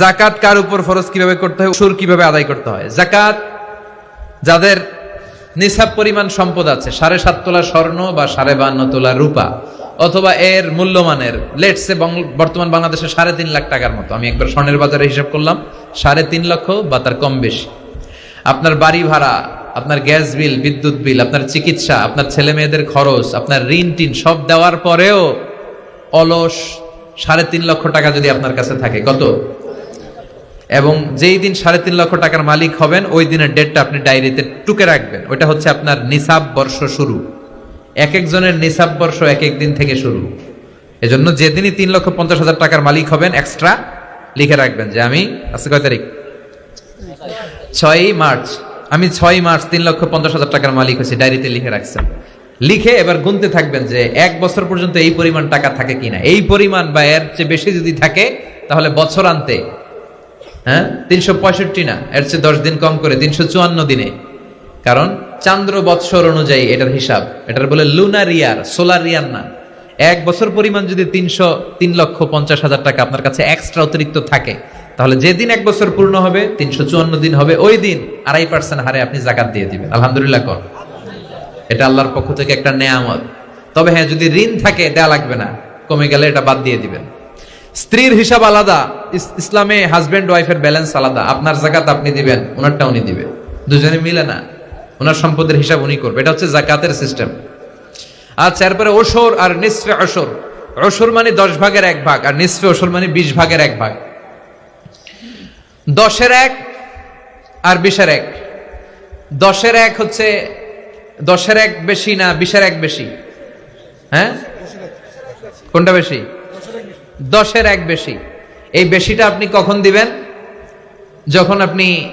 জাকাত কার উপর ফরজ কীভাবে করতে হয়, সুর কীভাবে আদায় করতে হয়? জাকাত যাদের নিসাব পরিমাণ সম্পদ আছে, সাড়ে সাত তোলা স্বর্ণ বা সাড়ে বান্ন তোলা রূপা, অথবা এর মূল্যমানের লেটসে বর্তমান বাংলাদেশে সাড়ে তিন লাখ টাকার মতো, আমি একবার স্বর্ণের বাজারে হিসাব করলাম, সাড়ে তিন লক্ষ বা তার কম বেশি। আপনার বাড়ি ভাড়া, আপনার গ্যাস বিল, বিদ্যুৎ বিল, আপনার চিকিৎসা, আপনার ছেলে মেয়েদের খরচ, আপনার ঋণ টিন সব দেওয়ার পরেও অলস সাড়ে তিন লক্ষ টাকা যদি আপনার কাছে থাকে, কত? এবং যেই দিন সাড়ে তিন লক্ষ টাকার মালিক হবেন, ওই দিনের ডেটটা আপনি ডায়েরিতে টুকে রাখবেন। ওইটা হচ্ছে আপনার নিসাব বর্ষ শুরু। এক একজনের নিসাব বর্ষ এক এক দিন থেকে শুরু। এজন্য যেদিনই তিন লক্ষ পঞ্চাশ হাজার টাকার মালিক হবেন এক্সট্রা লিখে রাখবেন যে আমি, আজকে কয় তারিখ? ছয়ই মার্চ। আমি ছয় মার্চ তিন লক্ষ পঞ্চাশ হাজার টাকার মালিক হয়েছি ডায়েরিতে লিখে রাখছেন। লিখে এবার গুনতে থাকবেন যে এক বছর পর্যন্ত এই পরিমাণ টাকা থাকে কিনা। এই পরিমাণ বা এর চেয়ে বেশি যদি থাকে, তাহলে বছর আনতে হ্যাঁ? তিনশো পঁয়ষট্টি না, এর চেয়ে দশ দিন কম করে তিনশো চুয়ান্ন দিনে। কারণ চান্দ্র বৎসর অনুযায়ী এটার হিসাব, এটার বলে লুনার ইয়ার সোলার ইয়ার না। এক বছর পরিমাণ যদি তিনশো, তিন লক্ষ পঞ্চাশ হাজার টাকা আপনার কাছে এক্সট্রা অতিরিক্ত থাকে, তাহলে যেদিন এক বছর পূর্ণ হবে, তিনশো চুয়ান্ন দিন হবে, ওই দিন আড়াই পার্সেন্ট হারে আপনি জাকাত দিয়ে দিবেন। আলহামদুলিল্লাহ কর। এটা আল্লাহর পক্ষ থেকে একটা নেয়ামত। তবে হ্যাঁ যদি ঋণ থাকে, দেয়া লাগবে না। কমে গেলে এটা বাদ দিয়ে দিবেন। স্ত্রীর হিসাব আলাদা, ইস- ইসলামে হাজবেন্ড ওয়াইফের ব্যালেন্স আলাদা। আপনার জাকাত আপনি দিবেন ওনারটা উনি দিবে। দুজনে মিলে না। ওনার সম্পদের হিসাব উনি করবে। এটা হচ্ছে জাকাতের সিস্টেম আচ্ছা এরপরে ওসর আর নিসফে অসর অসর মানে দশ ভাগের এক ভাগ, আর নিসফে অসর মানে বিশ ভাগের এক ভাগ। দশের এক আর বিশের এক। দশের এক হচ্ছে, দশের এক বেশি না বিশের এক বেশি? হ্যাঁ? কোনটা বেশি? দশের এক বেশি। এই বেশিটা আপনি কখন দিবেন? যখন আপনি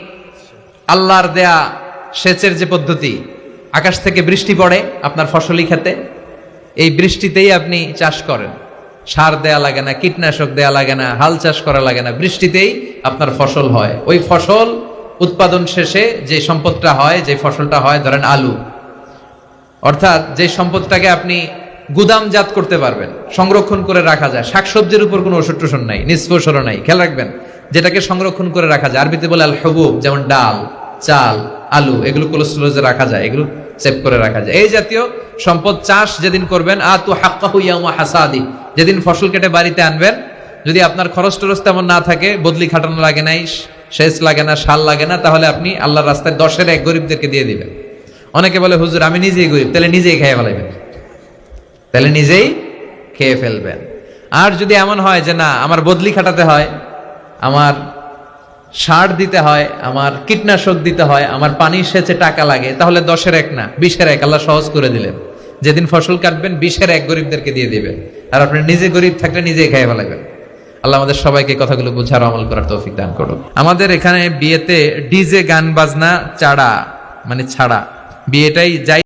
আল্লাহর দেয়া সেচের যে পদ্ধতি, আকাশ থেকে বৃষ্টি পড়ে আপনার ফসলি খেতে, এই বৃষ্টিতেই আপনি চাষ করেন। সার দেয়া লাগে না, কীটনাশক দেয়া লাগে না, হাল চাষ করা লাগে না, বৃষ্টিতেই আপনার ফসল হয়। ওই ফসল উৎপাদন শেষে যে সম্পদটা হয়, যে ফসলটা হয়, ধরেন আলু। অর্থাৎ যে সম্পদটাকে আপনি গুদামজাত করতে পারবেন, সংরক্ষণ করে রাখা যায়। শাকসবজির উপর কোনো ওষুধ টোষণ নাই নিষ্পসরও নাই। খেয়াল রাখবেন, যেটাকে সংরক্ষণ করে রাখা যায়। আরবিতে বলে আল হবুব যেমন ডাল, চাল, আলু, এগুলো কোলেস্ট্রোলজে রাখা যায়, এগুলো সেভ করে রাখা যায়। এই জাতীয় সম্পদ চাষ যেদিন করবেন আ তু হাক্কাহু ইয়াউমা হাসাদি, যেদিন ফসল কেটে বাড়িতে আনবেন, যদি আপনার খরচ টরচ তেমন না থাকে, বদলি খাটানো লাগে নাই, সেচ লাগে না, শাল লাগে না, তাহলে আপনি আল্লাহর রাস্তায় দশের এক গরিবদেরকে দিয়ে দিবেন। অনেকে বলে, হুজুর, আমি নিজেই গরিব, তাহলে নিজেই খেয়ে ফেলাইবেন। তাহলে নিজেই খেয়ে ফেলবেন। আর যদি এমন হয় যে না, আমার বদলি খাটাতে হয়, আমার সার দিতে হয়, আমার কীটনাশক দিতে হয়, আমার পানি সেচে টাকা লাগে, তাহলে দশের এক না, বিশের এক। আল্লাহ সহজ করে দিলেন। যেদিন ফসল কাটবেন, বিশের এক গরিবদেরকে দিয়ে দিবেন। আর আপনি নিজে গরিব থাকলে নিজেই খেয়ে ফেলাবেন। আল্লাহ আমাদের সবাইকে কথাগুলো বোঝার আমল করার তৌফিক দান করুন আমাদের এখানে বিয়েতে ডিজে, গান, বাজনা, চাড়া মানে ছাড়া। বিয়েটাই যাই